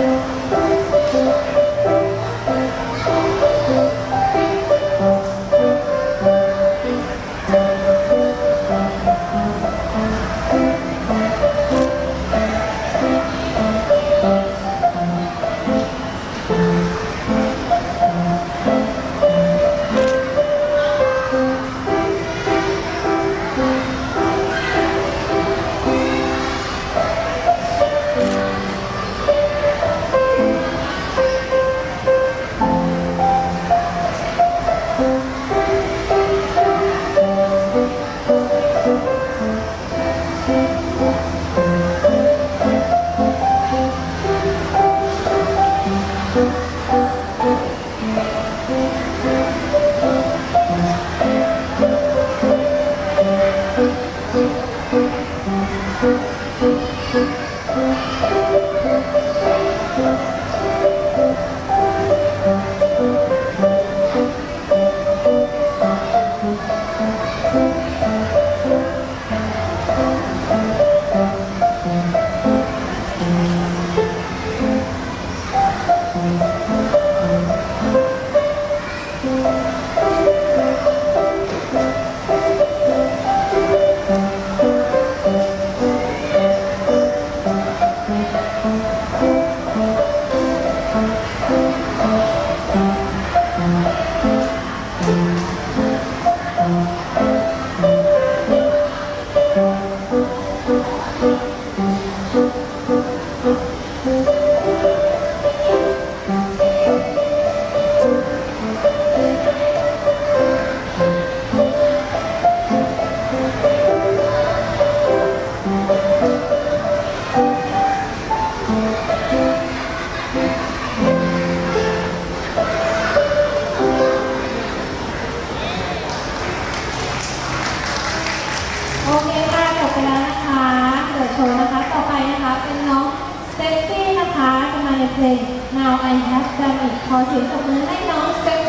Música Música โอเคค่ะจบไปแล้วนะคะเดี๋ยวโชว์นะคะ ต่อไปนะคะ เป็นน้อง เตฟฟี่นะคะจะมาในเพลง Now I Have Done It ขอเสียงปรบมือให้น้องเซฟ